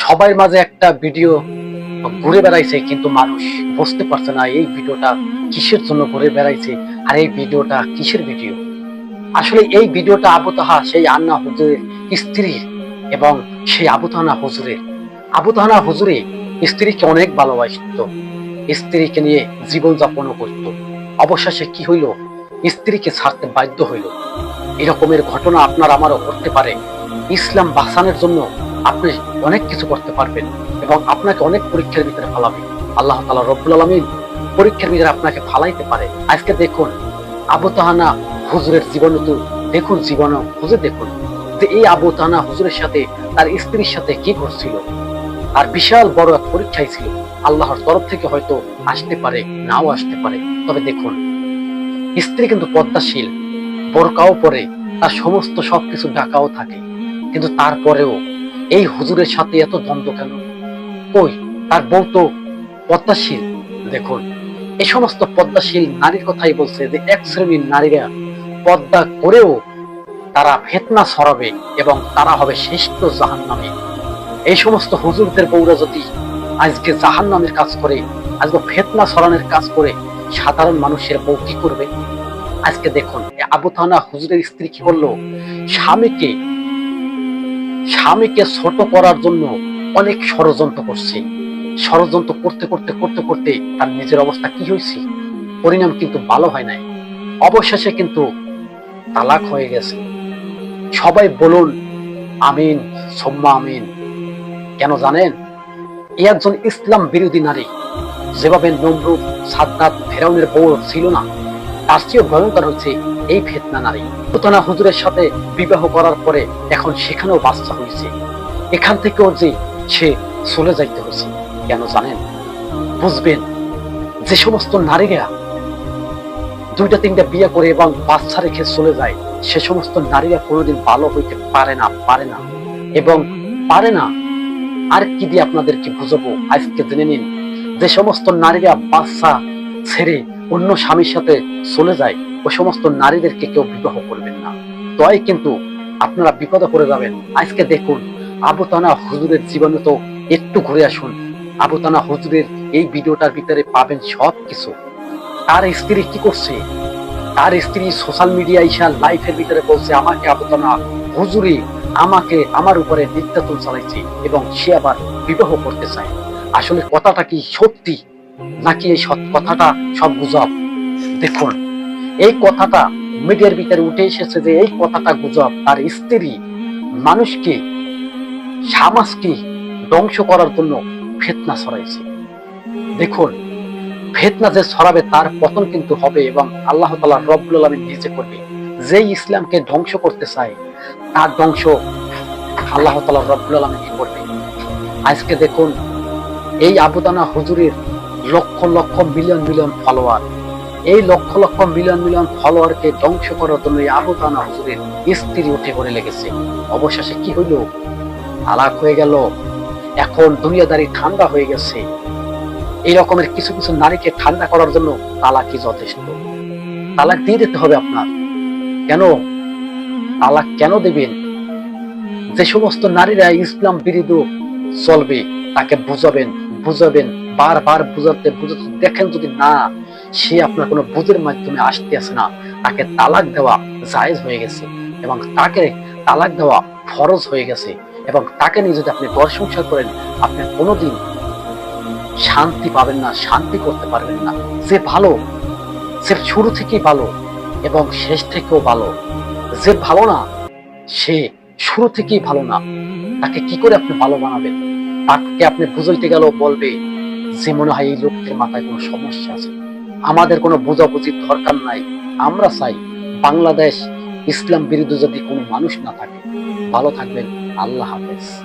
সবার মাঝে একটা ভিডিও ঘুরে বেড়াইছে, কিন্তু মানুষ বুঝতে পারছে না এই ভিডিওটা কিসের জন্য ঘুরে বেড়াইছে আর এই ভিডিওটা কিসের ভিডিও? আসলে এই ভিডিওটা আবু তাহা, সেই আন্না হুজুরের স্ত্রীর এবং সেই আবু তাহানা হুজুরের। আবু তাহানা হুজুরে স্ত্রীকে অনেক ভালোবাসত, স্ত্রীকে নিয়ে জীবন যাপন করত। অবশেষে কি হইল? স্ত্রীকে ছাড়তে বাধ্য হইল। এরকমের ঘটনা আপনার আমারও ঘটতে পারে। ইসলাম বাসানের জন্য আপনি অনেক কিছু করতে পারবেন এবং আপনাকে অনেক পরীক্ষার ভিতরে ফালাবে। আল্লাহ তালা রব্বুল আলমিন পরীক্ষার ভিতরে আপনাকে ফালাইতে পারে। আজকে দেখুন, আবু তাহানা হুজুরের জীবন তো দেখুন জীবন, হুজুর দেখুন, যে এই আবু তাহানা হুজুরের সাথে তার স্ত্রীর সাথে কি করছিল আর বিশাল বড় এক পরীক্ষাই ছিল। আল্লাহর তরফ থেকে হয়তো আসতে পারে, নাও আসতে পারে। তবে দেখুন, স্ত্রী কিন্তু পদ্মাশীল, বোরকাও পরে, তার সমস্ত সবকিছু ঢাকাও থাকে। কিন্তু তারপরেও এই হুজুরের সাথে এত দ্বন্দ্ব কেন? কই, তার বউ তো পদ্মাশীল। দেখুন এই সমস্ত পদ্মাশীল নারীর কথাই বলছে যে, এক শ্রেণির নারীরা পদ্মা করেও তারা ফেতনা ছড়াবে এবং তারা হবে শ্রেষ্ঠ জাহান নামে এই সমস্ত হুজুরদের বউরা যদি আজকে জাহান নামের কাজ করে, আজকে ফেতনা ছড়ানোর কাজ করে, সাধারণ মানুষের বউ কি করবে? আজকে দেখুন আবু হুজুরের স্ত্রী কি বলল? স্বামীকে স্বামীকে ছোট করার জন্য অনেক ষড়যন্ত্র করছে। ষড়যন্ত্র করতে করতে করতে করতে তার নিজের অবস্থা কি হয়েছে? পরিণাম কিন্তু ভালো হয় নাই। অবশেষে কিন্তু তালাক হয়ে গেছে। সবাই বলুন, আমিন, সোম্মা আমিন। কেন জানেন? এ একজন ইসলাম বিরোধী নারী, যেভাবে নমরুদ, সাদ্দাত, ফেরাউনের বউ ছিল না চেয়েও ভয়ঙ্কর হচ্ছে এই ফেতনা নারী। পুতনা হুজুরের সাথে বিবাহ করার পরে এখন সেখানেও বাচ্চা হয়েছে। এখান থেকেও যে সে চলে যাইতে হয়েছে, কেন জানেন? বুঝবেন, যে সমস্ত নারীরা দুইটা, তিনটা বিয়ে করে এবং বাচ্চা রেখে চলে যায়, সে সমস্ত নারীরা কোনোদিন ভালো হইতে পারে না পারে না। এবং পারে না, আর কি দিয়ে আপনাদেরকে বুঝাবো? আজকে জেনে নিন, যে সমস্ত নারীরা বাচ্চা ছেড়ে অন্য স্বামীর সাথে চলে যায় ওই সমস্ত নারীদেরকে কেউ বিবাহ করবেন না। তয় কিন্তু আপনারা বিপদে পড়ে যাবেন। আজকে দেখুন আবু তানা হুজুরের জীবনে তো একটু ঘুরে আসুন। আবু তানা হুজুরের এই ভিডিওটার ভিতরে পাবেন সব কিছু। তার স্ত্রী কি করছে? তার স্ত্রী সোশ্যাল মিডিয়া ইসা লাইফের ভিতরে বলছে, আমাকে আবু তানা হুজুরি আমাকে আমার উপরে নির্যাতন চালাইছে এবং সে আবার বিবাহ করতে চায়। আসলে কথাটা কি সত্যি? নাকি এই সৎ কথাটা সব গুজব? দেখুন, এই কথাটা মিডিয়ার ভিতরে উঠে এসেছে যে এই কথাটা গুজব। তার স্ত্রী মানুষকে, সমাজকে ধ্বংস করার জন্য ফেতনা ছড়াইছে। দেখুন, ফেতনা যে ছড়াবে তার পতন কিন্তু হবে এবং আল্লাহ তালা রব্বুল আলমিন নিজে করবে। যে ইসলামকে ধ্বংস করতে চায়, তার ধ্বংস আল্লাহ তালা রব্বুল আলমিন করবে। আজকে দেখুন, এই আবুদানা হুজুরের lakh lakh million million follower এই লক্ষ লক্ষ মিলিয়ন মিলিয়ন ফলোয়ারকে ধ্বংস করার জন্য এই আবুদানা হুজুরের স্ত্রী উঠে করে লেগেছে। অবশেষে কি হইল? তালাক হয়ে গেল। এখন দুনিয়াদারি ঠান্ডা হয়ে গেছে। এই রকমের কিছু কিছু নারীকে ঠান্ডা করার জন্য তালাকই যথেষ্ট। তালাক দিয়ে দিতে হবে আপনার। কেন? তালাক কেন দেবেন? যে সমস্ত নারীরা ইসলাম বিরোধী চলবে, তাকে বুঝাবেন বুঝাবেন। বারবার বুঝাতে বুঝাতে দেখেন যদি না, সে আপনার কোনো বুঝের মাধ্যমে আসতে আসে না, তাকে তালাক দেওয়া জায়েজ হয়ে গেছে এবং তাকে তালাক দেওয়া ফরজ হয়ে গেছে এবং তাকে নিয়ে যদি আপনি সংসার করেন, আপনি কোনোদিন শান্তি পাবেন না, শান্তি করতে পারবেন না। যে ভালো, সে শুরু থেকেই ভালো এবং শেষ থেকেও ভালো। যে ভালো না, সে শুরু থেকেই ভালো না। তাকে কি করে আপনি ভালো বানাবেন? তাকে আপনি বুঝাইতে গেলেও বলবে যে মনে হয় এই লোকদের মাথায় কোনো সমস্যা আছে? আমাদের কোনো বোঝাবুঝির দরকার নাই। আমরা চাই বাংলাদেশ ইসলাম বিরুদ্ধে যদি কোনো মানুষ না থাকে। ভালো থাকবেন। আল্লাহ হাফেজ।